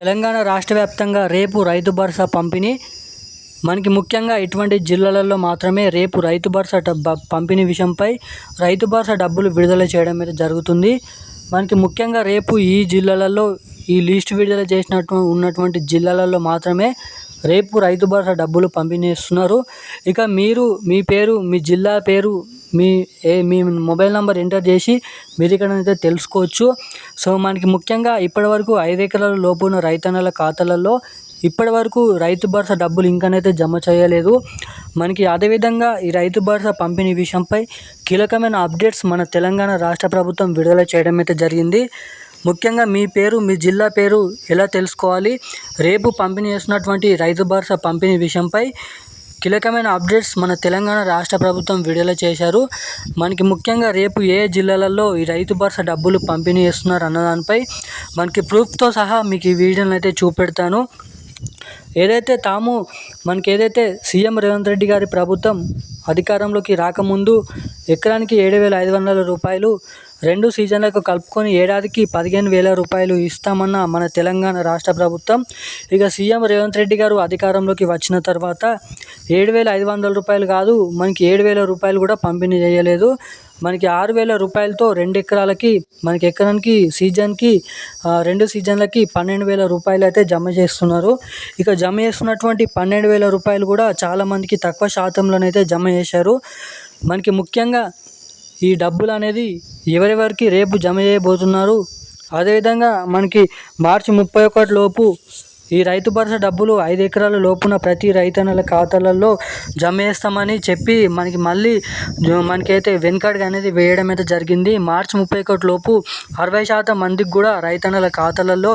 తెలంగాణ రాష్ట్ర వ్యాప్తంగా రేపు రైతు భరోసా పంపిణీ. మనకి ముఖ్యంగా ఇటువంటి జిల్లాలలో మాత్రమే రేపు రైతు భరోసా డబ్బ పంపిణీ విషయంపై రైతు భరోసా డబ్బులు విడుదల చేయడం అయితే జరుగుతుంది. మనకి ముఖ్యంగా రేపు ఈ జిల్లాలలో ఈ లిస్ట్ విడుదల చేసినట్టు ఉన్నటువంటి జిల్లాలలో మాత్రమే రేపు రైతు భరోసా డబ్బులు పంపిణీ చేస్తున్నారు ఇక మీరు మీ పేరు మీ జిల్లా పేరు మీ ఏ మీ మొబైల్ నెంబర్ ఎంటర్ చేసి మీరు ఇక్కడ అయితే తెలుసుకోవచ్చు. సో మనకి ముఖ్యంగా ఇప్పటివరకు ఐదు ఎకరాల లోపు ఉన్న రైతన్నల ఖాతాలలో ఇప్పటివరకు రైతు భరోసా డబ్బులు ఇంకనైతే జమ చేయలేదు. మనకి అదేవిధంగా ఈ రైతు భరోసా పంపిణీ విషయంపై కీలకమైన అప్డేట్స్ మన తెలంగాణ రాష్ట్ర ప్రభుత్వం విడుదల చేయడం అయితే జరిగింది. ముఖ్యంగా మీ పేరు మీ జిల్లా పేరు ఎలా తెలుసుకోవాలి? రేపు పంపిణీ చేస్తున్నటువంటి రైతు భరోసా పంపిణీ విషయంపై కీలకమైన అప్డేట్స్ మన తెలంగాణ రాష్ట్ర ప్రభుత్వం విడుదల చేశారు. మనకి ముఖ్యంగా రేపు ఏ జిల్లాలలో ఈ రైతు భరోసా డబ్బులు పంపిణీ చేస్తున్నారు అన్న దానిపై మనకి ప్రూఫ్తో సహా మీకు ఈ వీడియోని అయితే చూపెడతాను. ఏదైతే తాము మనకి ఏదైతే సీఎం రేవంత్ రెడ్డి గారి ప్రభుత్వం అధికారంలోకి రాకముందు ఎకరానికి ఏడు వేల ఐదు వందల రూపాయలు రెండు సీజన్లకు కలుపుకొని ఏడాదికి పదిహేను వేల రూపాయలు ఇస్తామన్న మన తెలంగాణ రాష్ట్ర ప్రభుత్వం. ఇక సీఎం రేవంత్ రెడ్డి గారు అధికారంలోకి వచ్చిన తర్వాత ఏడు వేల ఐదు వందల రూపాయలు కాదు మనకి ఏడు వేల రూపాయలు కూడా పంపిణీ చేయలేదు. మనకి ఆరు వేల రూపాయలతో రెండు ఎకరాలకి మనకి ఎకరానికి సీజన్కి రెండు సీజన్లకి పన్నెండు వేల రూపాయలు అయితే జమ చేస్తున్నారు. ఇక జమ చేస్తున్నటువంటి పన్నెండు వేల రూపాయలు కూడా చాలామందికి తక్కువ శాతంలోనైతే జమ చేశారు. మనకి ముఖ్యంగా ఈ డబ్బులు అనేది ఎవరెవరికి రేపు జమ చేయబోతున్నారు? అదేవిధంగా మనకి మార్చి ముప్పై ఒకటి లోపు ఈ రైతు భరోసా డబ్బులు ఐదు ఎకరాల లోపున ప్రతి రైతన్నల ఖాతాలలో జమ చేస్తామని చెప్పి మనకి మళ్ళీ మనకైతే వెనుకడుగు అనేది వేయడం అయితే జరిగింది. మార్చి ముప్పై ఒకటి లోపు అరవై శాతం మందికి కూడా రైతన్నల ఖాతాలలో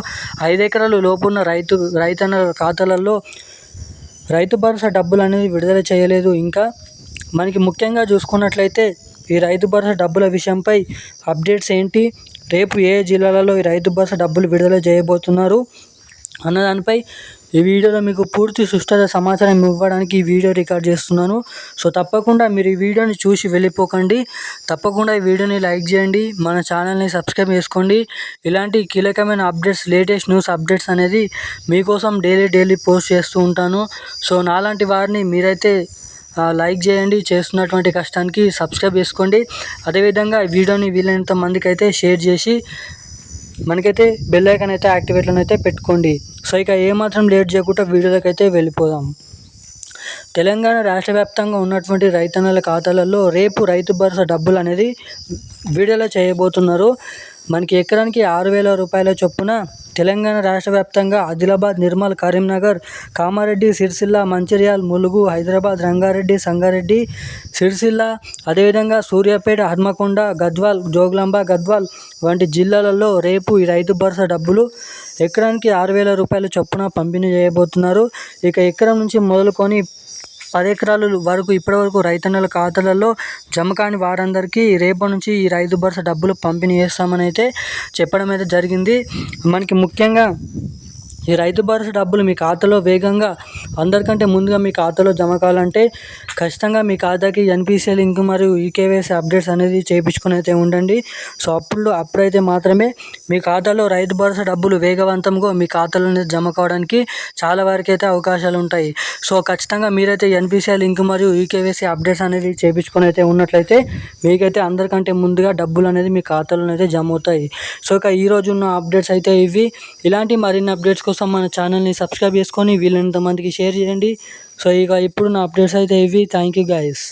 ఐదు ఎకరాల లోపున్న రైతు రైతన్నల ఖాతాలలో రైతు భరోసా డబ్బులు అనేది విడుదల చేయలేదు. ఇంకా మనకి ముఖ్యంగా చూసుకున్నట్లయితే ఈ రైతు భరోసా డబ్బుల విషయంపై అప్డేట్స్ ఏంటి? రేపు ఏ జిల్లాలలో ఈ రైతు భరోసా డబ్బులు విడుదల చేయబోతున్నారు? అన్నదానిపై ఈ వీడియోలో మీకు పూర్తి సుష్ట సమాచారం ఇవ్వడానికి ఈ వీడియో రికార్డ్ చేస్తున్నాను. సో తప్పకుండా మీరు ఈ వీడియోని చూసి వెళ్ళిపోకండి. తప్పకుండా ఈ వీడియోని లైక్ చేయండి. మన ఛానల్ని సబ్స్క్రైబ్ చేసుకోండి. ఇలాంటి కీలకమైన అప్డేట్స్ లేటెస్ట్ న్యూస్ అప్డేట్స్ అనేది మీకోసం డైలీ డైలీ పోస్ట్ చేస్తూ ఉంటాను. సో నాలాంటి వారిని మీరైతే లైక్ చేయండి చేస్తున్నటువంటి కష్టానికి సబ్స్క్రైబ్ చేసుకోండి. అదేవిధంగా ఈ వీడియోని వీలైనంత మందికి అయితే షేర్ చేసి మనకైతే బెల్ ఐకాన్ అయితే యాక్టివేట్లను అయితే పెట్టుకోండి. సో ఇక ఏమాత్రం లేట్ చేయకుండా వీడియోలోకి అయితే వెళ్ళిపోదాం. తెలంగాణ రాష్ట్ర వ్యాప్తంగా ఉన్నటువంటి రైతన్నల ఖాతాలలో రేపు రైతు భరోసా డబ్బులు అనేది విడుదల చేయబోతున్నారు. మనకి ఎకరానికి ఆరు వేల రూపాయల చొప్పున తెలంగాణ రాష్ట్ర వ్యాప్తంగా ఆదిలాబాద్ నిర్మల్ కరీంనగర్ కామారెడ్డి సిరిసిల్ల మంచిర్యాల ములుగు హైదరాబాద్ రంగారెడ్డి సంగారెడ్డి సిరిసిల్ల అదేవిధంగా సూర్యాపేట హన్మకొండ గద్వాల్ జోగులాంబ గద్వాల్ వంటి జిల్లాలలో రేపు ఈ రైతు భరోసా డబ్బులు ఎకరానికి ఆరు వేల రూపాయల చొప్పున పంపిణీ చేయబోతున్నారు. ఇక ఎకరం నుంచి మొదలుకొని పది ఎకరాలు వరకు ఇప్పటివరకు రైతన్నల ఖాతాలలో జమ కాని వారందరికీ రేపటి నుంచి ఈ రైతు భరోసా డబ్బులు పంపిణీ చేస్తామని అయితే చెప్పడం అయితే జరిగింది. మనకి ముఖ్యంగా ఈ రైతు భరోసా డబ్బులు మీ ఖాతాలో వేగంగా అందరికంటే ముందుగా మీ ఖాతాలో జమ కావాలంటే ఖచ్చితంగా మీ ఖాతాకి ఎన్పిసిఐ లింక్ మరియు ఈకేవైసీ అప్డేట్స్ అనేది చేయించుకుని అయితే ఉండండి. సో అప్పుడు అప్పుడైతే మాత్రమే మీ ఖాతాలో రైతు భరోసా డబ్బులు వేగవంతంగా మీ ఖాతాలో జమ కావడానికి చాలా వరకు అయితే అవకాశాలు ఉంటాయి. సో ఖచ్చితంగా మీరైతే ఎన్పిసిఐ లింక్ మరియు ఈకేవైసీ అప్డేట్స్ అనేది చేయించుకొని అయితే ఉన్నట్లయితే మీకైతే అందరికంటే ముందుగా డబ్బులు అనేది మీ ఖాతాలో అయితే జమ అవుతాయి. సో ఇక ఈరోజు ఉన్న అప్డేట్స్ అయితే ఇవి. ఇలాంటి మరిన్ని అప్డేట్స్ కోసం మన ఛానల్ని సబ్స్క్రైబ్ చేసుకొని వీలైనంత మందికి షేర్ చేయండి. సో ఇక ఇప్పుడు నా అప్డేట్స్ అయితే ఇవి. Thank you guys